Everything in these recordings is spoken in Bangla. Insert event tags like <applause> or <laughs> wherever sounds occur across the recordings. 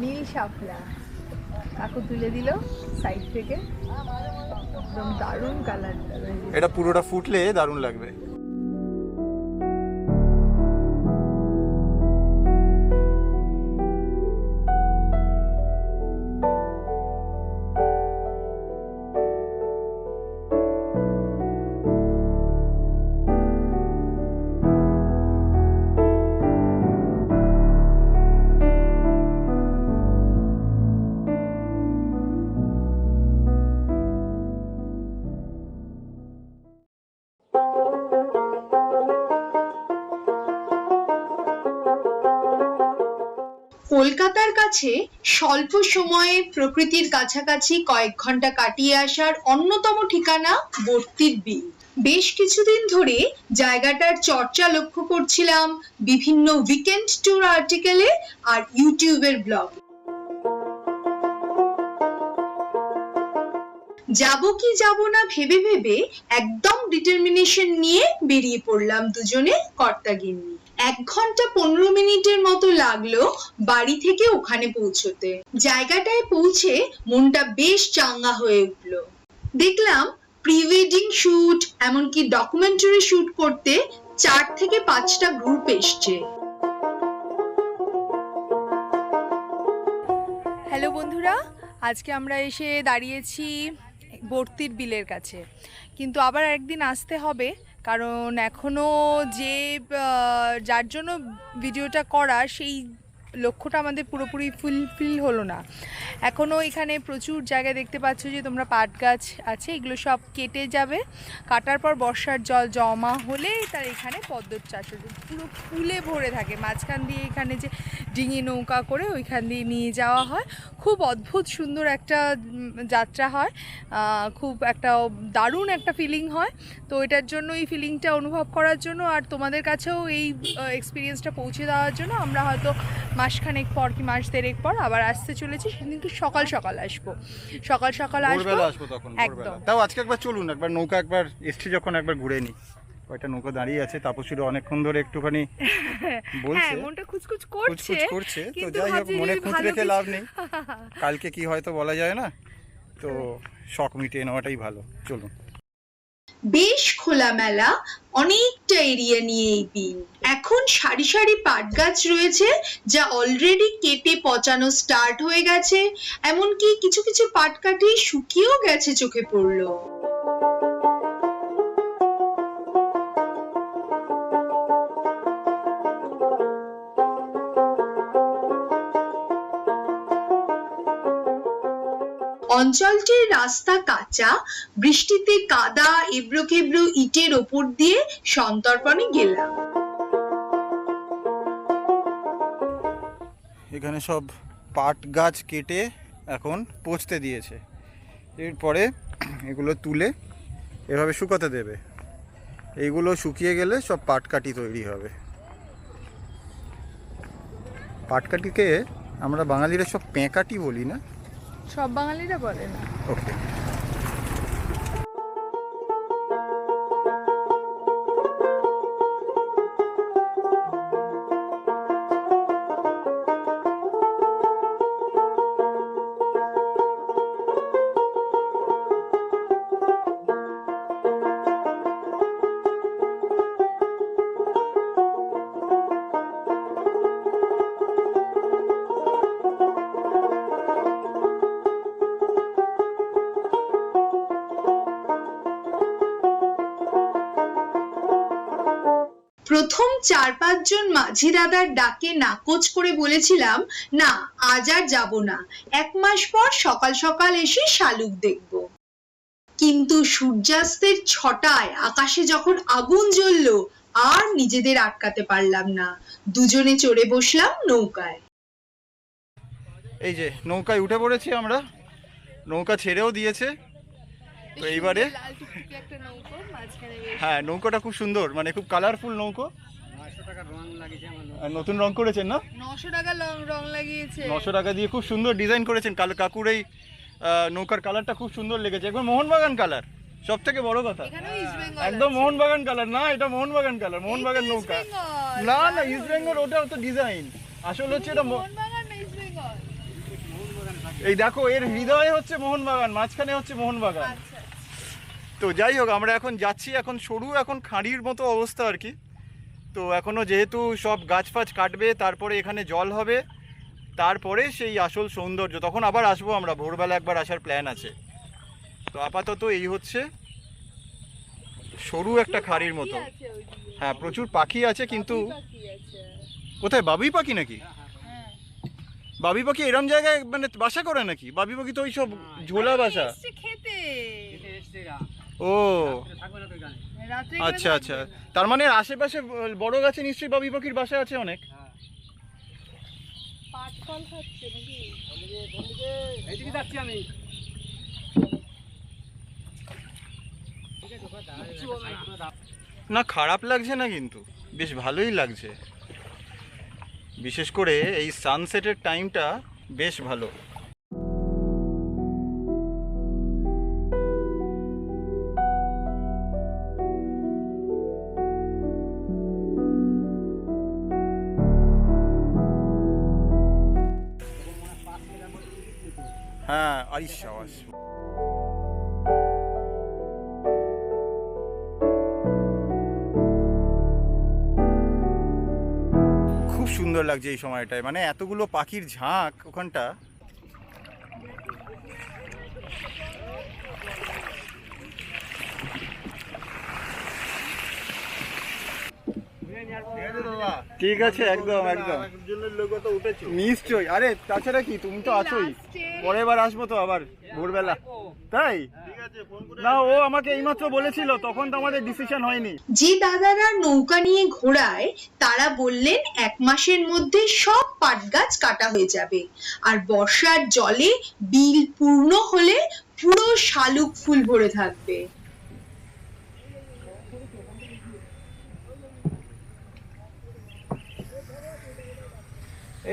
নীল শাপলা। কাকু তুলে দিল সাইড থেকে। একদম দারুণ কালারটা এটা পুরোটা ফুটলে দারুণ লাগবে। কাছে স্বল্প সময়ে প্রকৃতির কাছাকাছি কয়েক ঘণ্টা কাটিয়ে আসার অন্যতম ঠিকানা বর্তির বিল। বেশ কিছুদিন ধরে জায়গাটার চর্চা লক্ষ্য করছিলাম বিভিন্ন উইকেন্ড ট্যুর আর্টিকেলে আর ইউটিউবের ব্লগ যাব কি যাব না ভেবে ভেবে একদম ডিটারমিনেশন নিয়ে বেরিয়ে পড়লাম দুজনে কর্তাগিন্নি। এক ঘণ্টা পনেরো মিনিটের মতো লাগল বাড়ি থেকে ওখানে পৌঁছতে। জায়গাটায় পৌঁছে মনটা বেশ চাঙ্গা হয়ে উঠল। দেখলাম প্রি ওয়েডিং শুট, এমনকি ডকুমেন্টারি শুট করতে চার থেকে পাঁচটা গ্রুপ এসছে। হ্যালো বন্ধুরা, আজকে আমরা এসে দাঁড়িয়েছি বর্তির বিলের কাছে। কিন্তু আবার একদিন আসতে হবে, কারণ এখনও যে যার জন্য ভিডিওটা করা, সেই লক্ষ্যটা আমাদের পুরোপুরি ফুলফিল হলো না। এখনও এখানে প্রচুর জায়গা দেখতে পাচ্ছ যে তোমরা পাট গাছ আছে, এগুলো সব কেটে যাবে। কাটার পর বর্ষার জল জমা হলে তার এখানে পদ্ম চাষ হবে পুরো ফুলে ভরে থাকে। মাঝখান দিয়ে এখানে যে ডিঙি নৌকা করে ওইখান দিয়ে নিয়ে যাওয়া হয়। খুব অদ্ভুত সুন্দর একটা যাত্রা হয়। খুব একটা দারুণ একটা ফিলিং হয়। তো এটার জন্য, এই ফিলিংটা অনুভব করার জন্য আর তোমাদের কাছেও এই এক্সপিরিয়েন্সটা পৌঁছে দেওয়ার জন্য আমরা হয়তো মাসখানেক পর কি মাস দেড়েক পর আবার আসতে চলেছি সেদিন কিন্তু সকাল সকাল আসব। সকাল সকাল আসব আসব তখন একদম। তাও আজকে একবার চলুন একবার নৌকা একবার এসছি যখন একবার ঘুরে নি কয়টা নৌকা দাঁড়িয়ে আছে তাপসীর অনেকক্ষণ ধরে একটুখানি <laughs> বলছে। হ্যাঁ মনটা খুচখুচ করছে করছে তো যাই হোক মনে খুঁত রেখে লাভ নেই। কালকে কি হয়তো বলা যায় না তো <laughs> শখ মিটিয়ে নেওয়াটাই ভালো। চলুন। বেশ খোলামেলা অনেকটা এরিয়া নিয়ে এই বিল এখন সারি সারি পাট গাছ রয়েছে, যা অলরেডি কেটে পচানো স্টার্ট হয়ে গেছে। এমনকি কিছু কিছু পাট কাঠি শুকিয়েও গেছে, চোখে পড়ল। অঞ্চলটির রাস্তা কাঁচা, বৃষ্টিতে কাদা এবড়ো খেবড়ো ইটের ওপর দিয়ে সন্তর্পণে গেলাম। এখানে সব পাট গাছ কেটে এখন পচতে দিয়েছে। এরপরে এগুলো তুলে এভাবে শুকাতে দেবে। এইগুলো শুকিয়ে গেলে সব পাটকাঠি তৈরি হবে। পাটকাঠিকে আমরা বাঙালিরা সব পেঁকাটি বলি না? সব বাঙালিরা বলে না। ওকে প্রথম চার পাঁচজন মাঝি দাদার ডাকে নাকচ করে বলেছিলাম না আজ আর যাব না। এক মাস পর সকাল সকাল এসে শালুক দেখব। কিন্তু সূর্যাস্তের ছটায় আকাশে যখন আগুন জ্বললো আর নিজেদের আটকাতে পারলাম না। দুজনে চড়ে বসলাম নৌকায়। এই যে নৌকায় উঠে পড়েছি আমরা। নৌকা ছেড়েও দিয়েছে। তো এইবারে হ্যাঁ নৌকোটা খুব সুন্দর মানে খুব কালারফুল নৌকো। নতুন রং করেছেন না? নশো টাকা রং রং লাগিয়েছে। নশো টাকা দিয়ে খুব সুন্দর ডিজাইন করেছেন কালো কাকুর এই নৌকার কালারটা খুব সুন্দর লেগেছে। একবার মোহনবাগান কালার সব থেকে বড় কথা। একদম মোহনবাগান কালার না এটা মোহনবাগান কালার মোহনবাগান নৌকা। না না ইস্ট বেঙ্গল ওটা তো ডিজাইন আসলে হচ্ছে এটা এই দেখো এর হৃদয়ে হচ্ছে মোহনবাগান মাঝখানে হচ্ছে মোহনবাগান। আচ্ছা। তো যাই হোক আমরা এখন যাচ্ছি এখন সরু এখন খাঁড়ির মতো অবস্থা আর কি। তো এখনও যেহেতু সব গাছ ফাছ কাটবে তারপরে এখানে জল হবে তারপরে সেই আসল সৌন্দর্য। তখন আবার আসব আমরা ভোরবেলা একবার আসার প্ল্যান আছে। তো আপাতত এই হচ্ছে সরু একটা খাঁড়ির মতো। হ্যাঁ প্রচুর পাখি আছে কিন্তু কোথায় বাবুই পাখি নাকি? হ্যাঁ বাবুই পাখি এরম জায়গায় মানে বাসা করে নাকি? বাবুই পাখি তো ওই সব ঝোলা বাসা। ও। আচ্ছা আচ্ছা। তার মানে আশেপাশে বড় গাছে নিশ্চয়ই বাবুই পাখির বাসা আছে অনেক? না, খারাপ লাগছে না কিন্তু। বেশ ভালোই লাগছে। বিশেষ করে এই সানসেটের টাইমটা বেশ ভালো। হ্যাঁ আই সাবাস খুব সুন্দর লাগছে এই সময়টায়। মানে এতগুলো পাখির ঝাঁক ওখানটা। ঠিক আছে একদম একদম। নিশ্চয়ই। আরে তাছাড়া কি? তুমি তো আছোই। পরের বার আসব তো আবার ভোরবেলা। তাই? না ও আমাকে এইমাত্র বলেছিল তখন তো আমাদের ডিসিশন হয়নি। যে দাদারা নৌকা নিয়ে ঘোরায় তারা বললেন এক মাসের মধ্যে সব পাট গাছ কাটা হয়ে যাবে। আর বর্ষার জলে বিল পূর্ণ হলে পুরো শালুক ফুল ভরে থাকবে।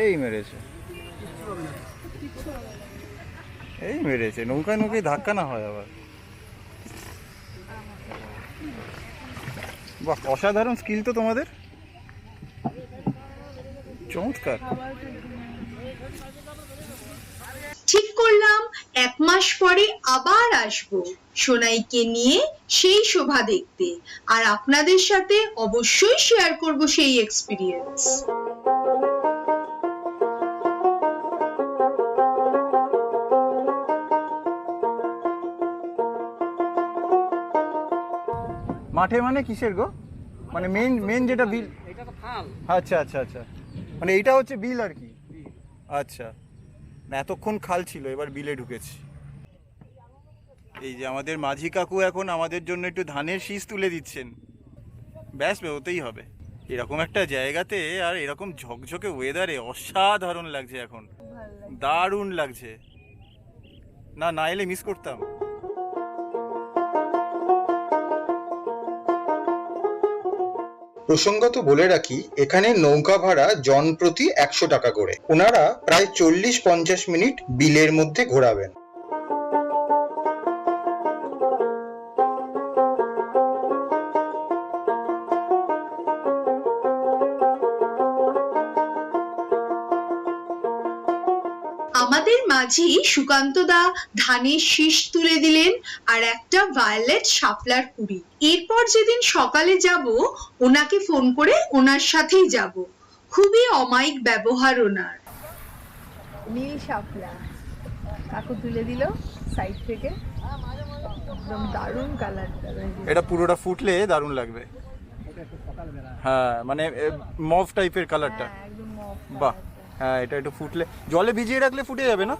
এই মেরেছে। এই মেরেছে, নৌকায় নৌকায় ধাক্কা না হয় আবার। বাহ, অসাধারণ স্কিল তো তোমাদের। চমৎকার। ঠিক করলাম, এক মাস পরে আবার আসব সোনাইকে নিয়ে সেই শোভা দেখতে। আর আপনাদের সাথে অবশ্যই শেয়ার করব সেই এক্সপিরিয়েন্স মাঠে মানে কিসের গো? মানে মেন মেন যেটা বিল এটা তো খাল আচ্ছা আচ্ছা আচ্ছা। মানে এইটা হচ্ছে বিল আর কি? আচ্ছা। না এতক্ষণ খাল ছিল এবার বিলে ঢুকেছি। এই যে আমাদের মাঝি কাকু এখন আমাদের জন্য একটু ধানের শীষ তুলে দিচ্ছেন। ব্যাস বেরোতেই হবে। এরকম একটা জায়গাতে আর এরকম ঝকঝকে ওয়েদারে অসাধারণ লাগছে এখন। দারুণ লাগছে। না না এলে মিস করতাম। প্রসঙ্গত বলে রাখি, এখানে নৌকা ভাড়া জন প্রতি একশো টাকা করে। ওনারা প্রায় চল্লিশ পঞ্চাশ মিনিট বিলের মধ্যে ঘোরাবেন। আমাদের মাঝি সুকান্ত দা ধানের শীষ তুলে দিলেন আর একটা ভায়োলেট শাপলার কুড়ি। এরপর যেদিন সকালে যাব ওনাকে ফোন করে ওনার সাথেই যাব। খুবই অমায়িক ব্যবহার ওনার। নীল শাপলা। কাকু তুলে দিল সাইড থেকে। একদম দারুণ কালারটা এটা পুরোটা ফুটলে দারুণ লাগবে। হ্যাঁ মানে মভ টাইপের কালারটা একদম বাহ। হ্যাঁ এটা একটু ফুটলে জলে ভিজিয়ে রাখলে ফুটে যাবে না?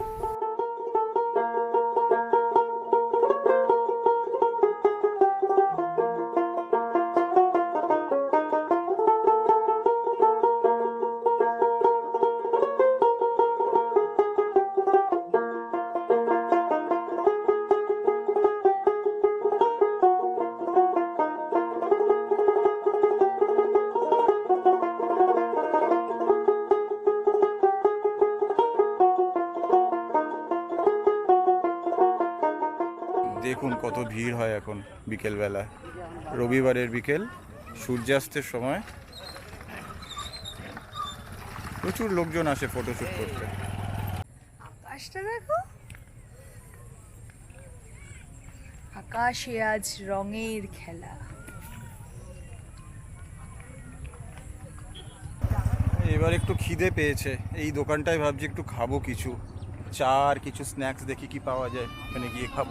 দেখুন কত ভিড় হয় এখন বিকেলবেলা। রবিবারের বিকেল সূর্যাস্তের সময়। প্রচুর লোকজন আসে ফটোশ্যুট করতে। আকাশটা দেখো। আকাশে আজ রঙের খেলা। এবার একটু খিদে পেয়েছে। এই দোকানটায় ভাবছি একটু খাব কিছু। চা আর কিছু স্ন্যাক্স দেখি কি পাওয়া যায় ওখানে গিয়ে খাব।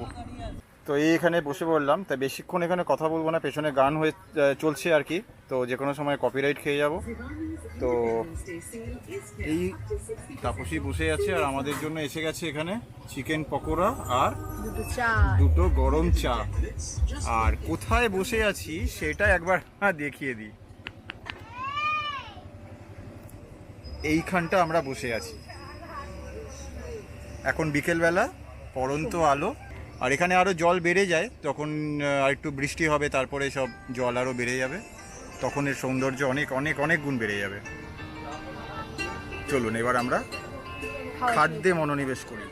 তো এই এখানে বসে পড়লাম তাই বেশিক্ষণ এখানে কথা বলব না পেছনে গান হয়ে চলছে আর কি। তো যে কোনো সময় কপিরাইট খেয়ে যাব। তো এই তাপসী বসে আছে আর আমাদের জন্য এসে গেছে এখানে চিকেন পকোড়া আর দুটো চা। দুটো গরম চা। আর কোথায় বসে আছি সেটা একবার দেখিয়ে দিই। এইখানটা আমরা বসে আছি। এখন বিকেলবেলা পরন্ত আলো। আর এখানে আরও জল বেড়ে যায়, তখন আর একটু বৃষ্টি হবে, তারপরে সব জল আরও বেড়ে যাবে। তখন এর সৌন্দর্য অনেক অনেক অনেক গুণ বেড়ে যাবে। চলুন, এবার আমরা খাদ্যে মনোনিবেশ করি।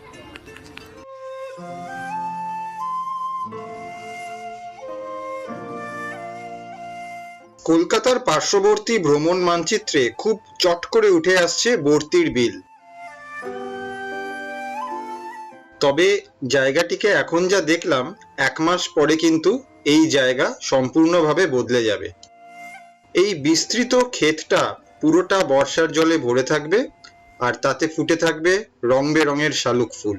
কলকাতার পার্শ্ববর্তী ভ্রমণ মানচিত্রে খুব চট করে উঠে আসছে বর্তির বিল। তবে জায়গাটিকে এখন যা দেখলাম, এক মাস পরে কিন্তু এই জায়গা সম্পূর্ণভাবে বদলে যাবে। এই বিস্তৃত ক্ষেতটা পুরোটা বর্ষার জলে ভরে থাকবে আর তাতে ফুটে থাকবে রং বেরঙের শালুক ফুল।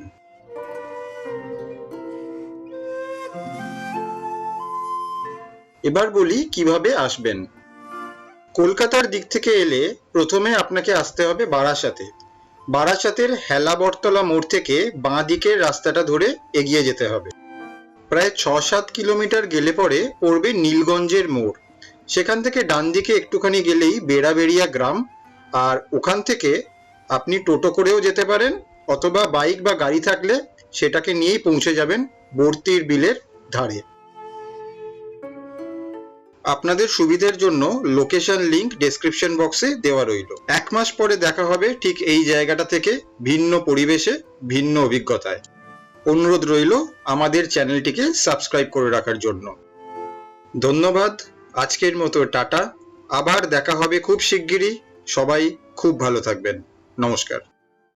এবার বলি কীভাবে আসবেন। কলকাতার দিক থেকে এলে প্রথমে আপনাকে আসতে হবে বারাসাতে। বারাসাতের হেলাবরতলা মোড় থেকে বাঁ দিকের রাস্তাটা ধরে এগিয়ে যেতে হবে। প্রায় ছ সাত কিলোমিটার গেলে পরে পড়বে নীলগঞ্জের মোড়। সেখান থেকে ডান দিকে একটুখানি গেলেই বেড়াবেড়িয়া গ্রাম। আর ওখান থেকে আপনি টোটো করেও যেতে পারেন, অথবা বাইক বা গাড়ি থাকলে সেটাকে নিয়েই পৌঁছে যাবেন বর্তির বিলের ধারে। আপনাদের সুবিধের জন্য লোকেশন লিংক ডেসক্রিপশন বক্সে দেওয়া রইল। এক মাস পরে দেখা হবে ঠিক এই জায়গাটা থেকে ভিন্ন পরিবেশে, ভিন্ন অভিজ্ঞতায়। অনুরোধ রইল আমাদের চ্যানেলটিকে সাবস্ক্রাইব করে রাখার জন্য। ধন্যবাদ, আজকের মতো টাটা। আবার দেখা হবে খুব শিগগিরই। সবাই খুব ভালো থাকবেন। নমস্কার।